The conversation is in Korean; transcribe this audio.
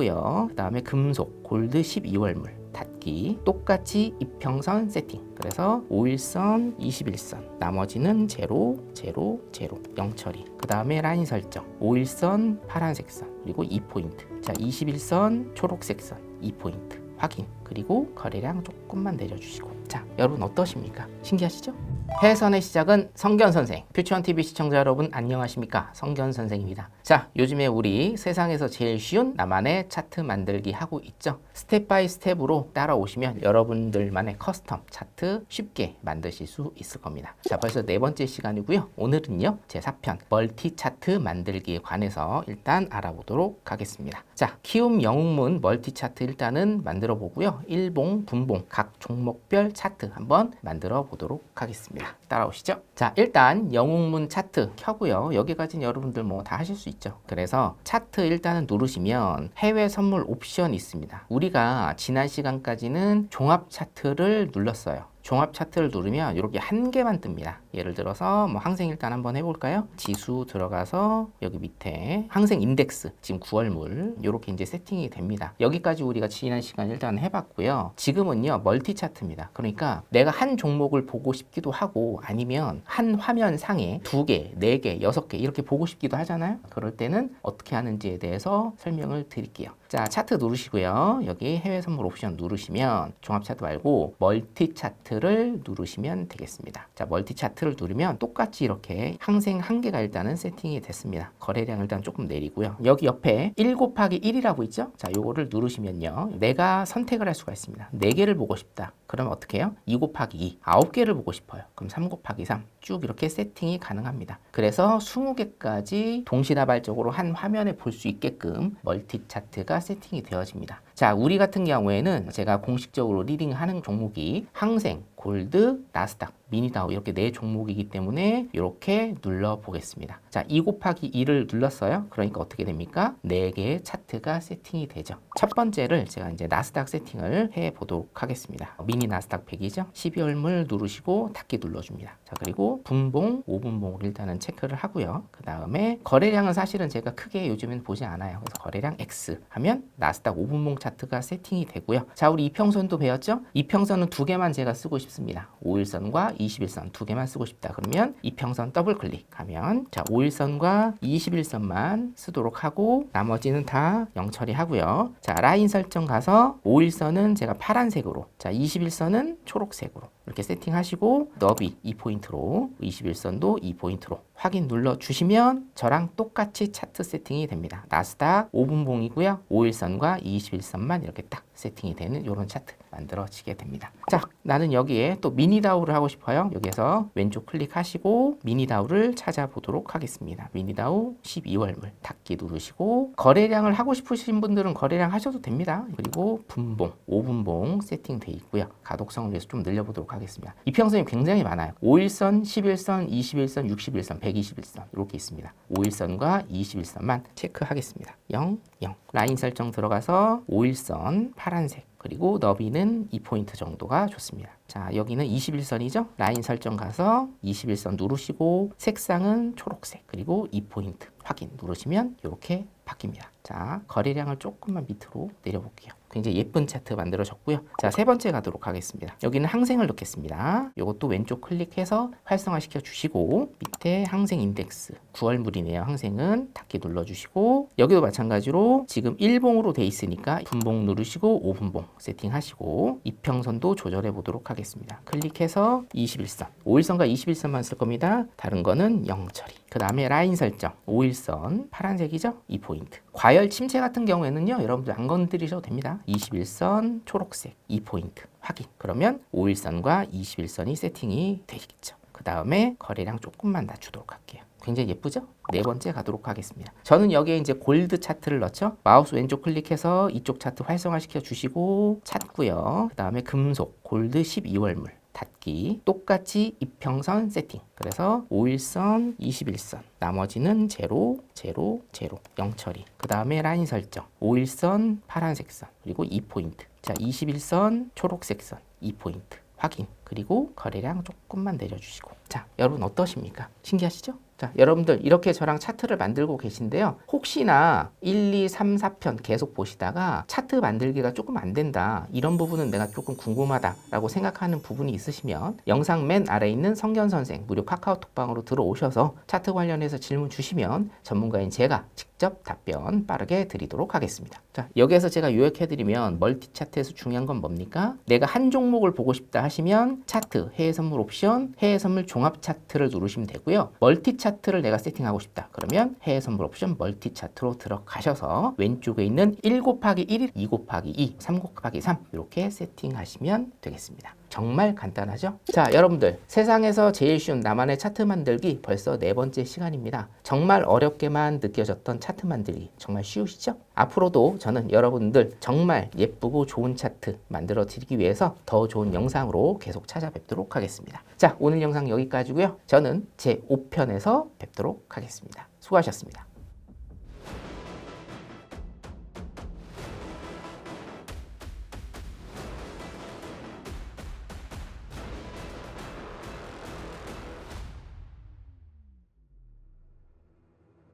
닫고요. 그 다음에 금속 골드 12월물 닫기 똑같이 이평선 세팅. 그래서 5일선 21선 나머지는 제로 제로 제로 0 처리. 그 다음에 라인 설정 5일선 파란색 선 그리고 2포인트. 자 21선 초록색 선 2포인트. 확인. 그리고 거래량 조금만 내려주시고. 자 여러분 어떠십니까? 신기하시죠? 해선의 시작은 성견 선생. 퓨처원 TV 시청자 여러분 안녕하십니까? 성견 선생입니다. 자, 요즘에 우리 세상에서 제일 쉬운 나만의 차트 만들기 하고 있죠. 스텝 바이 스텝으로 따라오시면 여러분들만의 커스텀 차트 쉽게 만드실 수 있을 겁니다. 자, 벌써 네 번째 시간이고요. 오늘은요. 제 4편 멀티 차트 만들기에 관해서 일단 알아보도록 하겠습니다. 자, 키움 영웅문 멀티 차트 일단은 만들어 보고요. 일봉, 분봉 각 종목별 차트 한번 만들어 보도록 하겠습니다. 따라오시죠. 자, 일단 영웅문 차트 켜고요. 여기까지는 여러분들 뭐 다 하실 수 있죠. 그래서 차트 일단은 누르시면 해외 선물 옵션 있습니다. 우리가 지난 시간까지는 종합 차트를 눌렀어요. 종합 차트를 누르면 이렇게 한 개만 뜹니다. 예를 들어서 뭐 항생 일단 한번 해볼까요? 지수 들어가서 여기 밑에 항생 인덱스 지금 9월물 이렇게 이제 세팅이 됩니다. 여기까지 우리가 지난 시간 일단 해봤고요. 지금은요 멀티 차트입니다. 그러니까 내가 한 종목을 보고 싶기도 하고 아니면 한 화면 상에 두 개, 네 개, 여섯 개 이렇게 보고 싶기도 하잖아요. 그럴 때는 어떻게 하는지에 대해서 설명을 드릴게요. 자 차트 누르시고요. 여기 해외 선물 옵션 누르시면 종합 차트 말고 멀티 차트를 누르시면 되겠습니다. 자 멀티 차트를 누르면 똑같이 이렇게 항생 한 개가 일단은 세팅이 됐습니다. 거래량 일단 조금 내리고요. 여기 옆에 1 곱하기 1이라고 있죠? 자 요거를 누르시면요. 내가 선택을 할 수가 있습니다. 네 개를 보고 싶다. 그러면 어떻게 해요? 2 곱하기 2, 9개를 보고 싶어요. 그럼 3 곱하기 3, 쭉 이렇게 세팅이 가능합니다. 그래서 20개까지 동시다발적으로 한 화면에 볼 수 있게끔 멀티 차트가 세팅이 되어집니다. 자, 우리 같은 경우에는 제가 공식적으로 리딩하는 종목이 항생, 골드, 나스닥, 미니다우 이렇게 네 종목이기 때문에 이렇게 눌러 보겠습니다. 자, 2 곱하기 2를 눌렀어요. 그러니까 어떻게 됩니까? 네 개의 차트가 세팅이 되죠. 첫 번째를 제가 이제 나스닥 세팅을 해 보도록 하겠습니다. 미니 나스닥 100이죠. 12월물 누르시고 닫기 눌러줍니다. 자, 그리고 분봉, 5분봉을 일단은 체크를 하고요. 그 다음에 거래량은 사실은 제가 크게 요즘엔 보지 않아요. 그래서 거래량 X 하면 나스닥 5분봉 차트 가 세팅이 되고요. 자, 우리 이평선도 배웠죠? 이평선은 두 개만 제가 쓰고 싶습니다. 5일선과 21선 두 개만 쓰고 싶다. 그러면 이평선 더블 클릭하면 자, 5일선과 21선만 쓰도록 하고 나머지는 다 영처리 하고요. 자, 라인 설정 가서 5일선은 제가 파란색으로 자, 21선은 초록색으로 이렇게 세팅하시고 너비 2포인트로 21선도 2포인트로 확인 눌러 주시면 저랑 똑같이 차트 세팅이 됩니다. 나스닥 5분봉이고요. 5일선과 21선만 이렇게 딱 세팅이 되는 이런 차트 만들어지게 됩니다. 자, 나는 여기에 또 미니다우를 하고 싶어요. 여기서 왼쪽 클릭하시고 미니다우를 찾아보도록 하겠습니다. 미니다우 12월물 닫기 누르시고 거래량을 하고 싶으신 분들은 거래량 하셔도 됩니다. 그리고 분봉, 5분봉 세팅돼 있고요. 가독성을 위해서 좀 늘려보도록 하겠습니다. 이평선이 굉장히 많아요. 5일선, 11선, 21선, 61선, 121선 이렇게 있습니다. 5일선과 21선만 체크하겠습니다. 0, 0. 라인 설정 들어가서 5일선 파란색 그리고 너비는 2포인트 정도가 좋습니다. 자, 여기는 21선이죠? 라인 설정 가서 21선 누르시고 색상은 초록색 그리고 2포인트 확인 누르시면 이렇게 바뀝니다. 자, 거래량을 조금만 밑으로 내려볼게요. 굉장히 예쁜 차트 만들어졌고요. 자, 세 번째 가도록 하겠습니다. 여기는 항생을 넣겠습니다. 이것도 왼쪽 클릭해서 활성화시켜 주시고 밑에 항생 인덱스 9월물이네요. 항생은 닫기 눌러주시고 여기도 마찬가지로 지금 1봉으로 돼 있으니까 분봉 누르시고 5분봉 세팅하시고 이평선도 조절해 보도록 하겠습니다. 클릭해서 21선, 5일선과 21선만 쓸 겁니다. 다른 거는 0 처리. 그 다음에 라인 설정 5일선 파란색이죠? 2포인트 과열 침체 같은 경우에는요 여러분들 안 건드리셔도 됩니다 21선 초록색 2포인트 확인 그러면 5일선과 21선이 세팅이 되겠죠 그 다음에 거래량 조금만 낮추도록 할게요 굉장히 예쁘죠? 네 번째 가도록 하겠습니다. 저는 여기에 이제 골드 차트를 넣죠. 마우스 왼쪽 클릭해서 이쪽 차트 활성화시켜 주시고 찾고요. 그 다음에 금속 골드 12월물 닫기 똑같이 이평선 세팅 그래서 5일선 21선 나머지는 제로 제로 제로 0 처리 그 다음에 라인 설정 5일선 파란색 선 그리고 2포인트 자 21선 초록색 선 2포인트 확인 그리고 거래량 조금만 내려주시고 자 여러분 어떠십니까 신기하시죠? 자, 여러분들 이렇게 저랑 차트를 만들고 계신데요. 혹시나 1, 2, 3, 4편 계속 보시다가 차트 만들기가 조금 안 된다. 이런 부분은 내가 조금 궁금하다라고 생각하는 부분이 있으시면 영상 맨 아래에 있는 성견 선생 무료 카카오톡방으로 들어오셔서 차트 관련해서 질문 주시면 전문가인 제가 직접 답변 빠르게 드리도록 하겠습니다. 자, 여기에서 제가 요약해드리면 멀티 차트에서 중요한 건 뭡니까? 내가 한 종목을 보고 싶다 하시면 차트, 해외 선물 옵션, 해외 선물 종합 차트를 누르시면 되고요. 멀티 차트를 내가 세팅하고 싶다. 그러면 해외 선물 옵션 멀티 차트로 들어가셔서 왼쪽에 있는 1 곱하기 1, 2 곱하기 2, 3 곱하기 3 이렇게 세팅하시면 되겠습니다. 정말 간단하죠? 자, 여러분들 세상에서 제일 쉬운 나만의 차트 만들기 벌써 네 번째 시간입니다. 정말 어렵게만 느껴졌던 차트 만들기 정말 쉬우시죠? 앞으로도 저는 여러분들 정말 예쁘고 좋은 차트 만들어 드리기 위해서 더 좋은 영상으로 계속 찾아뵙도록 하겠습니다. 자, 오늘 영상 여기까지고요. 저는 제 5편에서 뵙도록 하겠습니다. 수고하셨습니다.